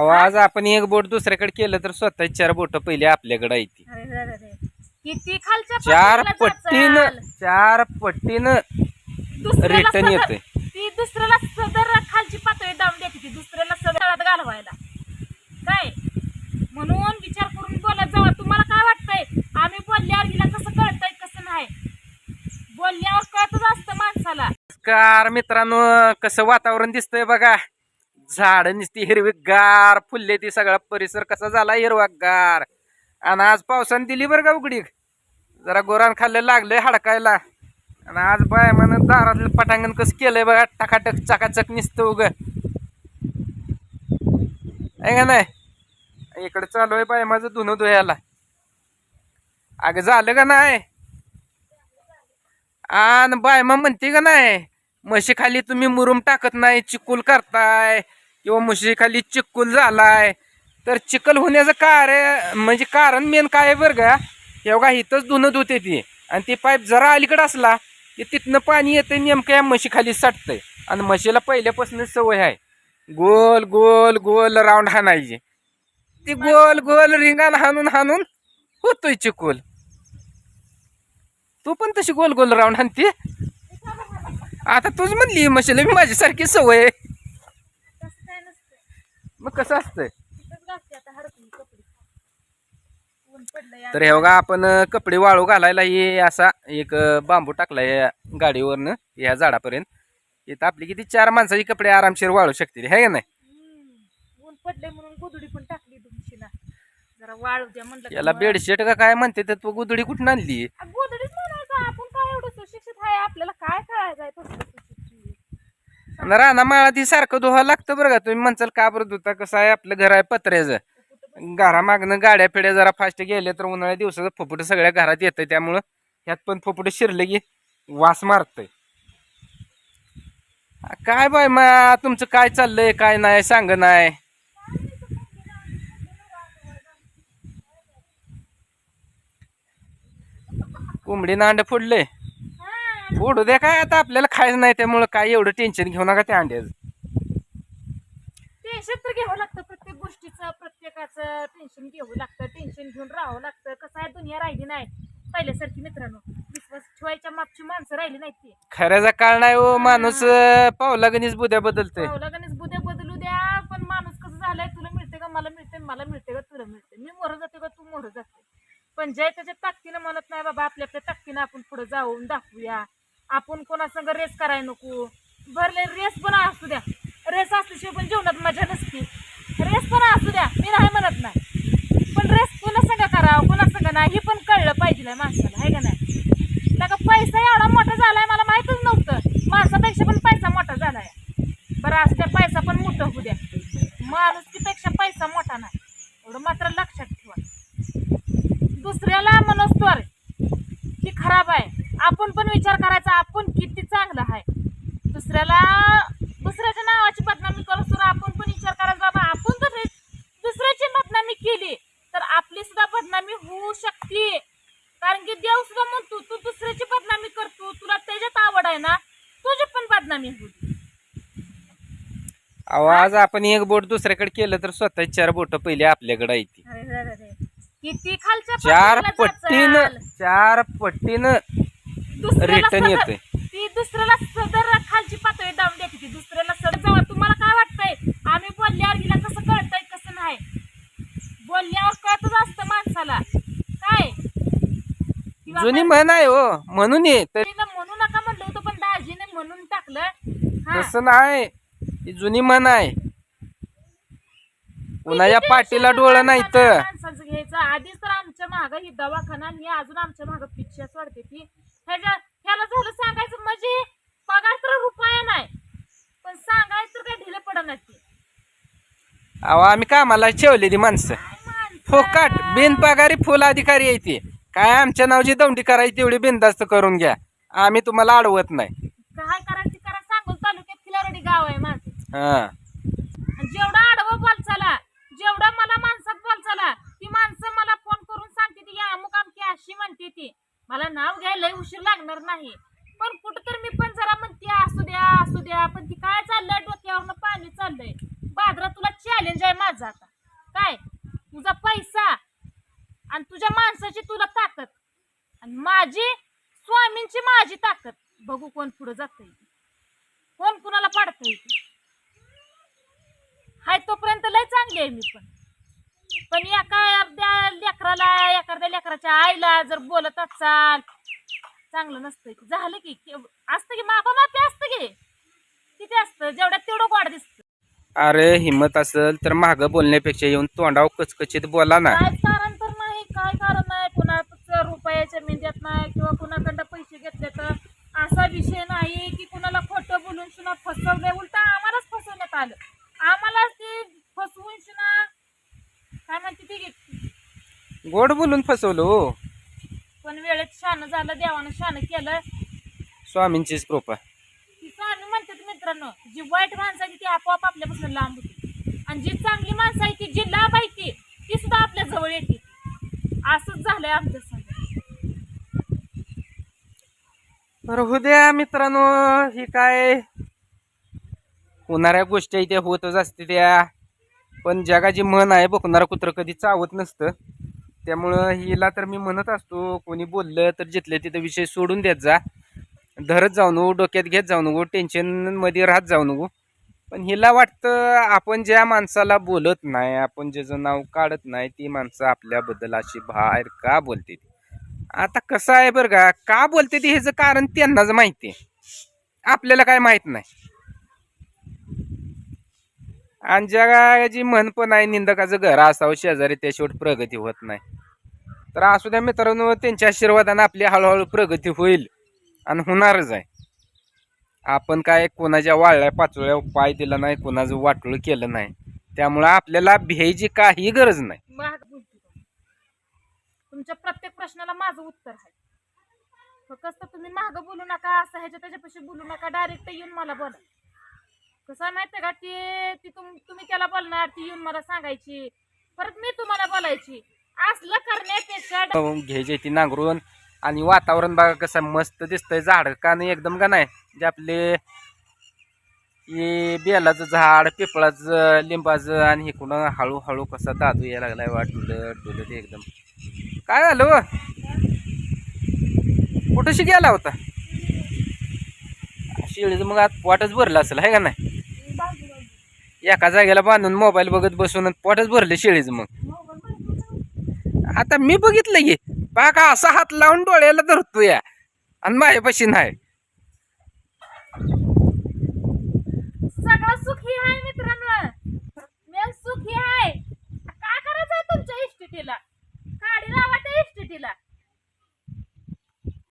अहो आज आपण एक बोट दुसऱ्याकडे केलं तर स्वतः चार बोट पहिले आपल्याकडे आहे ती. अरे. किती खालच्या चार पातळीला पट्टीनं जाचाल. चार पट्टीनं दुसऱ्याला रिटर्न सदर- येतंय. ती दुसऱ्याला सदर खालची पातळी देते ती दुसऱ्याला सदरात घालवायला. काय? म्हणून विचार करून बोलत जावा. तुम्हाला काय वाटतंय? आम्ही बोलल्यावर हिला कसं कळतंय कसं नाही? बोलल्यावर कळतच असतं माणसाला. कार मित्रांनो कसं वातावरण दिसतंय बघा. झाड नुसती हिरवीगार फुलले ती सगळा परिसर कसा झाला हिरवागार. आणि आज पावसाने दिली बरं का उघडी. जरा गोरान खाल्लं लागलंय हडकायला. आणि आज बाय म्हणून दारातलं पटांगण कसं केलंय बघा टकाटक चकाचक निसतं उग. आहे का नाही? इकडे चालू आहे बाय माझं धुणं धुयाला अगं झालं का नाही? आणि बाय मग म्हणते का नाही म्हशी खाली तुम्ही मुरुम टाकत नाही चिकूल करताय. किंवा म्हशी खाली चिकुल झालाय. तर चिकल होण्याचं कारण म्हणजे कारण मेन काय आहे बरं का? एवढा इथंच धुणं धुते ती. आणि ती पाईप जरा अलीकडं असला की तिथनं पाणी येतं नेमकं या म्हशी खाली आणि म्हशीला पहिल्यापासून सवय आहे. गोल गोल गोल राऊंड हाणायची. ती गोल गोल रिंगाण हाणून हाणून होतोय चिकोल तू पण तशी गोल गोल राऊंड हाणते? आता तूच म्हणली म्हशीला मी माझ्यासारखी सवय आहे. तसं काय नसतं मग कसं असतंय? तर हे बघा आपण कपडे वाळू घालायला हे असा एक बांबू टाकलाय या गाडीवरनं या झाडापर्यंत. इथं आपली किती चार माणसाची कपडे आरामशीर वाळू शकतील हे नाही? हम्म. ऊन पडले म्हणून गोधडी पण टाकली तुमची ना जरा वाळू द्या म्हणलं की याला बेडशीट का काय म्हणते तर तू गुदडी कुठून आणली गोधडीच म्हणायचं आपण काय एवढं सुशिक्षित आहे आपल्याला काय कळायचं आहे तसलं सुशिक्षित आणि राणा माळा ती सारखं धुवा लागतं बरं का. तुम्ही म्हणचाल का बरं धुता? कसं आहे आपलं घर आहे पत्र्याचं. घरामागनं गाड्या पिढ्या जरा फास्ट गेल्या तर उन्हाळ्या दिवसाचं फुफुट सगळ्या घरात येतं त्यामुळं ह्यात पण फुफुट शिरलं की वास मारतंय. काय बाय मा तुमचं काय चाललंय? काय नाही सांग नाही. कोंबडी नांड फोडले फोडू द्या काय आता आपल्याला खायचं नाही त्यामुळं काय एवढं टेन्शन घेऊ नका त्या अंड्याचं. टेन्शन तर घ्यावं लागतं प्रत्येक गोष्टीचं प्रत्येकाचं टेन्शन घ्यावं लागतं टेन्शन घेऊन राहावं लागतं. कसं आहे दुनिया राहिली नाही पहिल्यासारखी मित्रांनो. विश्वास ठेवायच्या मागची माणसं राहिली नाहीत ती. खऱ्याचा काळ नाही हो माणूस पावला गणीच बुद्या बदलतोय. पावला गणेश बुद्या बदलू द्या पण माणूस कसं झालाय तुला मिळते का मला मिळते मला मिळते का तुला मिळते मी मोर जाते का तू मोर जाते. पण जय त्याच्या ताकदीनं म्हणत नाही बाबा आपल्या आपल्या ताकदीनं आपण पुढे जाऊन दाखवूया. आपण कोणासंग रेस करायला नको. भरले रेस पण असू द्या. रेस असल्याशिवाय पण जेवणात मजा नसते. रेस पण असू द्या. मी नाही म्हणत नाही. पण रेस कोणासंग करावं कोणासंग नाही हे पण कळलं पाहिजे ना माणसाला आहे का नाही? का पैसा एवढा मोठा झालाय मला माहितच नव्हतं. माणसापेक्षा पण पैसा मोठा झालाय. बरं असं त्या पैसा पण मोठं होऊ द्या माणुसकीपेक्षा पैसा मोठा नाही एवढं मात्र लक्षात ठेवा दुसऱ्याला मनोस्तर की खराब आहे आपण पण विचार करायचा आपण किती चांगलं आहे दुसऱ्याला दुसऱ्याच्या नावाची बदनामी करू तर आपण पण विचार करायचा बाबा आपण जर दुसऱ्याची बदनामी केली तर आपली सुद्धा बदनामी होऊ शकते. कारण की देव सुद्धा म्हणतो तू दुसऱ्याची बदनामी करतो तुला त्याच्यात आवड आहे ना तुझी पण बदनामी अहो आज आपण एक बोट दुसऱ्याकडे केलं तर स्वतः चार बोट पहिले आपल्याकडे आहे ती. अरे रे रे रे. किती खालच्या चार पट्टीनं. चार पट्टीनं रिटर्न येतंय. ती दुसऱ्याला सदर खालची पातळी डाऊन देते ती दुसऱ्याला सदर. जावा तुम्हाला काय वाटतंय? आम्ही बोलल्यावर हिला कसं कळतंय कसं नाही? बोलल्यावर कळतच असतं माणसाला. काय? जुनी म्हण आहे हो म्हणून ये. तर म्हणू नका म्हणलं होतं पण दाजीने म्हणून टाकलं. हा. तसं नाही ती जुनी म्हण आहे. किती पाठीला डोळं नाही तर. माणसाचं घ्यायचं. आधीच तर आमच्या मागं ही दवाखाना आणि ही अजून आमच्या मागं पिक्चर वाढते ती. ह्याच्या ह्याला झालं सांगायचं म्हणजे पगार तर रुपया नाही. पण सांगायचं काही ढिलं पडत नाही ते. अहो आम्ही कामाला ठेवले ती माणसं. काय माणसं? फोकाट बिनपगारी फुल अधिकारी आहे ती. काय आमच्या नावची दौंडी करायची तेवढी बिनधास्त करून घ्या. आम्ही तुम्हाला अडवत नाही. काय करायचं करा. सांगून तालुक्यात खिलारडी गाव आहे माझं हा आणि जेवढा आडवं बोल चला जेवढं मला माणसात बोल चला ती माणसं मला फोन करून सांगते ती या अमुक अमकी अशी म्हणते ती मला नाव घ्यायला लय नाही. पण कुठं तर मी पण जरा म्हणते असू द्या असू द्या पण ती काय चाललंय डोक्यावरनं पाणी चाललंय? बाजरा तुला चॅलेंज आहे माझा आता. काय? तुझा पैसा आणि तुझ्या माणसाची तुला ताकद. आणि माझी स्वामींची माझी ताकद. बघू कोण पुढे जात कोण कुणाला पाडत हाय तोपर्यंत लय चांगली आहे मी पण. पण एका अर्ध्या लेकराला एखाद्या लेकराच्या आईला जर बोलत असाल चांगलं नसतं की झालं की की- असतं की मापा मापी असतं की. किती असतं? जेवढ्यात तेवढं गोड दिसतं. अरे हिंमत असेल तर माग बोलण्यापेक्षा येऊन तोंडाव कचकचित बोला ना. काय कारण तर नाही काय कारण नाही. कुणाचं रुपयाच्या मेंद्यात नाही किंवा कुणाकडं पैसे घेतले तर. असा विषय नाही की कुणाला खोटं बोलून सुना फसवलंय. उलट आम्हालाच फसवण्यात आलं. आम्हाला ते फसवून सुना काय म्हणते ती? गोड बोलून फसवलो हो. पण वेळेत शान झालं देवानं शान केलं. स्वामींचीच कृपा. ती स्वामी म्हणतात मित्रांनो जी वाईट माणसं आहे ती आपोआप आपल्यापासून लांब होती. आणि जी चांगली माणसं आहे ती जी लाभ आहे ती ती सुद्धा आपल्या जवळ येते. असंच झालंय आमच्या संग. तर हो द्या मित्रांनो ही काय होणाऱ्या गोष्टी त्या होतच असते त्या. पण जगाची मन आहे बघणारा कुत्र कधी चावत नसतं. त्यामुळं हिला तर मी म्हणत असतो कोणी बोललं तर जिथले तिथं विषय सोडून देत जा. धरत जाऊ नको डोक्यात घेत जाऊ नको टेन्शनमध्ये राहत जाऊ नको. पण हिला वाटतं आपण ज्या माणसाला बोलत नाही आपण ज्याचं नाव काढत नाही ती माणसं आपल्याबद्दल अशी बाहेर का बोलते आता कसं आहे बरं का का बोलते ती ह्याचं कारण त्यांनाच माहिती आहे. आपल्याला काय माहीत नाही. आणि जगाची म्हण पण आहे निंदकाचं घर असावं शेजारी त्याशिवाय प्रगती होत नाही. तर असू द्या मित्रांनो त्यांच्या आशीर्वादाने आपली हळूहळू प्रगती होईल आणि होणारच आहे. आपण काय कोणाच्या वाळल्या पाचोळ्या पाय दिला नाही कोणाचं वाटोळ केलं नाही. त्यामुळं आपल्याला भ्यायची काही गरज नाही. तुमच्या प्रत्येक प्रश्नाला माझं उत्तर आहे. फक्त तुम्ही महाग बोलू नका असं ह्याच्या त्याच्यापाशी बोलू नका डायरेक्ट येऊन मला बोला. कसं आहे का ती ती तुम तुम्ही त्याला बोलणार ती येऊन मला सांगायची. परत मी तुम्हाला बोलायची. असलं करण्यापेक्षा घ्यायची ती नांगरून. आणि वातावरण बघा कसं मस्त दिसतंय. झाड का नाही एकदम का नाही जे आपले हे बेलाचं झाड पिपळाचं लिंबाचं आणि हे कुणा हळूहळू कसा दादू यायला लागलाय वा डुलं ते एकदम. काय झालं व? कुठंशी गेला होता? शिळीचं मग आज पोटच भरलं असेल आहे का नाही? एका जागेला बांधून मोबाईल बघत बसून पोटच भरले शेळीच मग. आता मी बघितलं की बाका असा हात लावून डोळ्याला धरतो या आणि माझ्यापाशी नाही. सुखी आहे मित्रांनो. सुखी आहे. काय करायचं तुमच्या इष्टिटीला काढी लावायच्या त्या